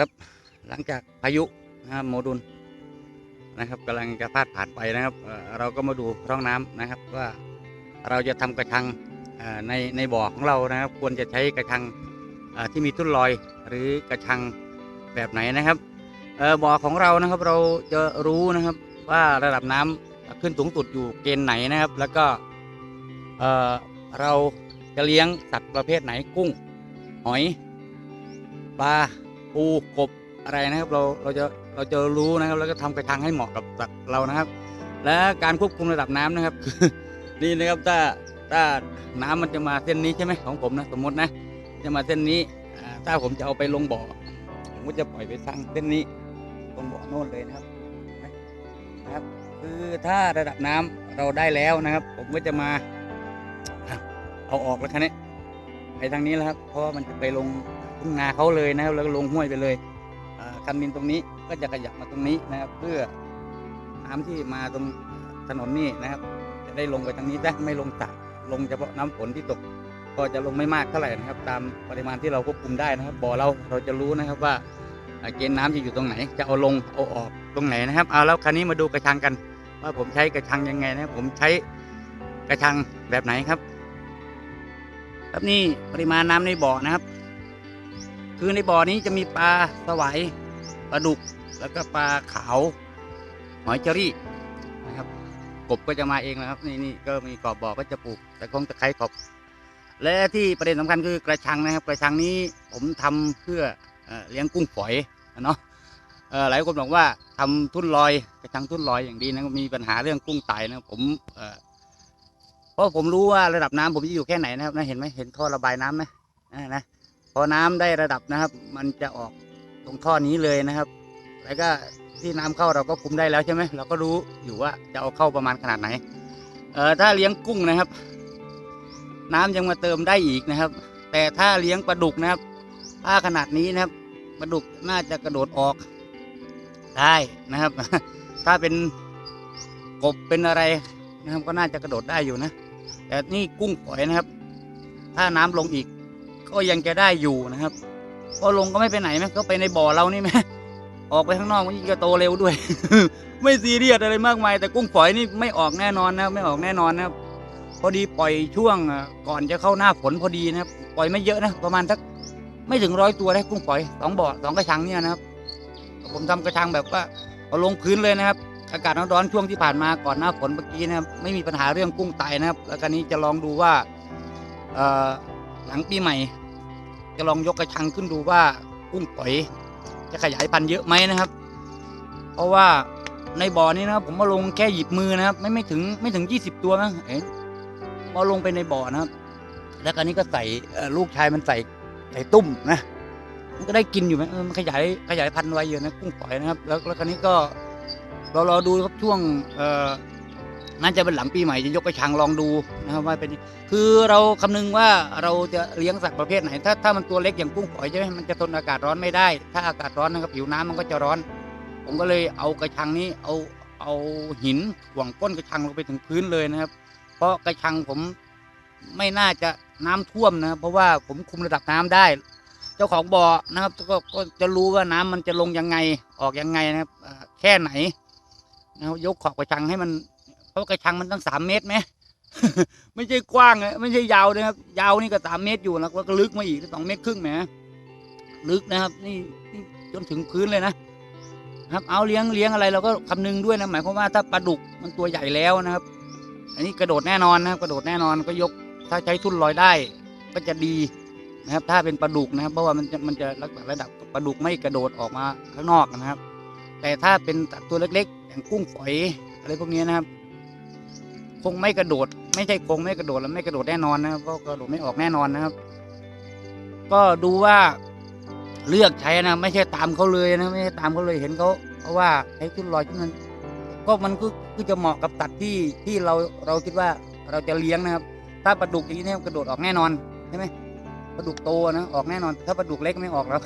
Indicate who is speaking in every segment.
Speaker 1: ครับ หลังจากพายุนะครับโมดุลนะครับกำลังจะพาดผ่านไปนะครับเราก็มาดูร่องน้ำนะครับว่าเราจะทำกระชังในในบ่อของเรานะครับ ควรจะใช้กระชังที่มีทุ่นลอยหรือกระชังแบบไหนนะครับบ่อของเรานะครับเราจะรู้นะครับว่าระดับน้ำขึ้นสูงสุดอยู่เกณฑ์ไหนนะครับ แล้วก็เราจะเลี้ยงสัตว์ประเภทไหนกุ้ง หอยปลา ปูกบอะไรนะครับ เราเราจะเราจะรู้นะครับ แล้วก็ทำกระชังให้เหมาะกับสัตว์เรานะครับ และการควบคุมระดับน้ำนะครับนี่นะครับถ้าถ้าน้ำมันจะมาเส้นนี้ใช่ไหมของผมนะสมมตินะ จะมาเส้นนี้ถ้าผมจะเอาไปลงบ่อผมก็จะปล่อยไปสร้างเส้นนี้ตรงบ่อโน่นเลยนะครับนะครับ คือถ้าระดับน้ำเราได้แล้วนะครับ ผมก็จะมาเอาออกแล้วคันนี้ไปทางนี้แล้วครับ เพราะมันจะไปลง ทุ่งนาเขาเลยนะครับ แล้วก็ลงห้วยไปเลยอ่าคันดินตรงนี้ก็จะขยับมาตรงนี้นะครับ เพื่อน้ำที่มาตรงถนนนี่นะครับ จะได้ลงไปทางนี้ได้ไม่ลงสระลงเฉพาะน้ำฝนที่ตก ก็จะลงไม่มากเท่าไหร่นะครับ ตามปริมาณที่เราควบคุมได้นะครับบ่อเราเราจะรู้นะครับว่าเกณฑ์น้ำจะอยู่ตรงไหน จะเอาลงเอาออกตรงไหนนะครับเอาแล้วคราวนี้มาดูกระชังกัน ว่าผมใช้กระชังยังไงนะผมใช้กระชังแบบไหนครับ ครับนี่ปริมาณน้ำในบ่อนะครับ คือในบ่อนี้จะมีปลาสวายปลาดุกแล้วก็ปลาขาวหอยเจอรี่นะครับ กบก็จะมาเองนะครับ นี่นี่ก็มีกรอบบ่อก็จะปลูกแต่คงตะไคร้กบและที่ประเด็นสำคัญคือกระชังนะครับ กระชังนี้ผมทำเพื่อเอเลี้ยงกุ้งฝอยเนาะเอ่อหลายคนบอกว่าทำทุ่นลอยกระชังทุ่นลอยอย่างดีนะมีปัญหาเรื่องกุ้งตายนะผมเพราะผมรู้ว่าระดับน้ำผมจะอยู่แค่ไหนนะครับนะเห็นไหมเห็นท่อระบายน้ำไหมนะนะ พอน้ำได้ระดับนะครับ มันจะออกตรงท่อนี้เลยนะครับ แล้วก็ที่น้ำเข้าเราก็คุมได้แล้วใช่ไหมเราก็รู้อยู่ว่าจะเอาเข้าประมาณขนาดไหน เอ่อถ้าเลี้ยงกุ้งนะครับ น้ำยังมาเติมได้อีกนะครับ แต่ถ้าเลี้ยงปลาดุกนะครับ ถ้าขนาดนี้นะครับปลาดุกน่าจะกระโดดออกได้นะครับ ถ้าเป็นกบเป็นอะไรนะครับ ก็น่าจะกระโดดได้อยู่นะ แต่นี่กุ้งฝอยนะครับ ถ้าน้ำลงอีก ก็ยังจะได้อยู่นะครับพอลงก็ไม่ไปไหนไหมก็ไปในบ่อเรานี่ไหมออกไปข้างนอกมันยิ่งจะโตเร็วด้วย ไม่ซีเรียสอะไรมากมาย แต่กุ้งฝอยนี่ไม่ออกแน่นอนนะไม่ออกแน่นอนนะครับพอดีปล่อยช่วงก่อนจะเข้าหน้าฝนพอดีนะครับปล่อยไม่เยอะนะประมาณสักไม่ถึงร้อยตัวได้กุ้งฝอยสองบ่อสองกระชังเนี่ยนะครับผมทำกระชังแบบว่าเอาลงพื้นเลยนะครับ อากาศร้อนๆช่วงที่ผ่านมาก่อนหน้าฝนเมื่อกี้นะครับไม่มีปัญหาเรื่องกุ้งตายนะครับ แล้วกันนี้จะลองดูว่าหลังปีใหม่ จะลองยกกระชังขึ้นดูว่ากุ้งฝอยจะขยายพันธุ์เยอะไหมนะครับ เพราะว่าในบ่อนี้นะครับ ผมมาลงแค่หยิบมือนะครับ ไม่ไม่ถึงไม่ถึงยี่สิบตัวนะเอ๊ะพอลงไปในบ่อนะครับ แล้วกันนี้ก็ใส่ลูกชายมันใส่ใส่ตุ้มนะ มันก็ได้กินอยู่ไหมมันขยายขยายพันธุ์ไว้อยู่นะกุ้งฝอยนะครับ แล้วแล้วคราวนี้ก็เรารอดูครับช่วงเอ่อ น่าจะเป็นหลังปีใหม่จะยกกระชังลองดูนะครับว่าเป็นคือเราคำนึงว่าเราจะเลี้ยงสัตว์ประเภทไหน ถ้าถ้ามันตัวเล็กอย่างกุ้งฝอยใช่ไหมมันจะทนอากาศร้อนไม่ได้ ถ้าอากาศร้อนนะครับผิวน้ำมันก็จะร้อน ผมก็เลยเอากระชังนี้เอาเอาหินถ่วงก้นกระชังลงไปถึงพื้นเลยนะครับ เพราะกระชังผมไม่น่าจะน้ำท่วมนะเพราะว่าผมคุมระดับน้ำได้ เจ้าของบ่อนะครับก็ก็จะรู้ว่าน้ำมันจะลงยังไงออกยังไงนะครับแค่ไหนนะครับยกขอบกระชังให้มัน เพราะกระชังมันตั้งสามเมตรไหมไม่ใช่กว้างนะไม่ใช่ยาวนะครับ ยาวนี่ก็สามเมตรอยู่แล้วก็ลึกมาอีกสองเมตรครึ่งแหมลึกนะครับ นี่นี่จนถึงพื้นเลยนะครับ เอาเลี้ยงเลี้ยงอะไรเราก็คำนึงด้วยนะหมายความว่าถ้าปลาดุกมันตัวใหญ่แล้วนะครับ อันนี้กระโดดแน่นอนนะครับ กระโดดแน่นอนก็ยกถ้าใช้ทุ่นลอยได้ก็จะดีนะครับ ถ้าเป็นปลาดุกนะครับ เพราะว่ามันจะมันจะรักษาระดับปลาดุกไม่กระโดดออกมาข้างนอกนะครับ แต่ถ้าเป็นตัวเล็กๆอย่างกุ้งฝอยอะไรพวกนี้นะครับ คงไม่กระโดด ไม่ใช่คงไม่กระโดดแล้วไม่กระโดดแน่นอนนะครับเพราะกระโดดไม่ออกแน่นอนนะครับ ก็ดูว่าเลือกใช้นะ ไม่ใช่ตามเขาเลยนะไม่ใช่ตามเขาเลยเห็นเขาเพราะว่าใช้ทุ่นลอยที่มันก็มันก็คือจะเหมาะกับสัตว์ที่ที่เราเราคิดว่าเราจะเลี้ยงนะครับ ถ้าปลาดุกอย่างนี้เนี่ยกระโดดออกแน่นอนใช่ไหมปลาดุกโตนะออกแน่นอน ถ้าปลาดุกเล็กไม่ออกแล้ว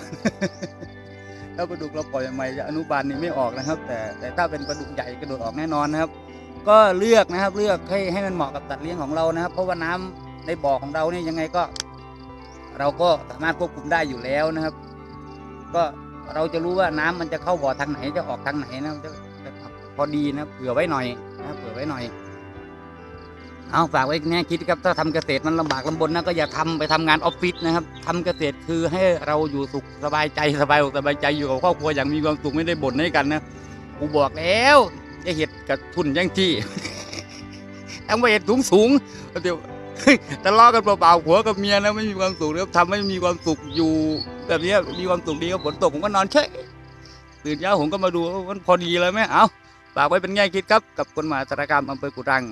Speaker 1: ถ้าปลาดุกเราปล่อยใหม่จะอนุบาลนี่ไม่ออกนะครับ แต่แต่ถ้าเป็นปลาดุกใหญ่กระโดดออกแน่นอนนะครับ ก็เลือกนะครับเลือกให้ให้มันเหมาะกับสัตว์เลี้ยงของเรานะครับ เพราะว่าน้ำในบ่อของเราเนี่ยยังไงก็ เราก็สามารถควบคุมได้อยู่แล้วนะครับ ก็เราจะรู้ว่าน้ำมันจะเข้าบ่อทางไหนจะออกทางไหนนะจะจะพอดีนะเผื่อไว้หน่อยนะเผื่อไว้หน่อย เอาฝากไว้แน่คิดครับถ้าทำเกษตรมันลำบากลำบนนะก็อย่าทำไปทำงานออฟฟิศนะครับทำเกษตรคือให้เราอยู่สุขสบายใจสบายอกสบายใจอยู่กับครอบครัวอย่างมีความสุขไม่ได้บ่นให้กันนะกูบอกแล้ว จะเห็ดกับทุนยังที่ต้องไปเห็ดสูงสูงเดี๋ยวทะเลาะกันเปล่าๆหัวกับเมียนะไม่มีความสุขนะครับทำให้มีความสุขอยู่ แบบนี้มีความสุขดีครับฝนตกผมก็นอนเฉยตื่นเช้าผมก็มาดูวันพอดีเลยไหมเอาฝากไว้เป็นแง่คิดครับ กับคนมาสารคามอำเภอกุรัง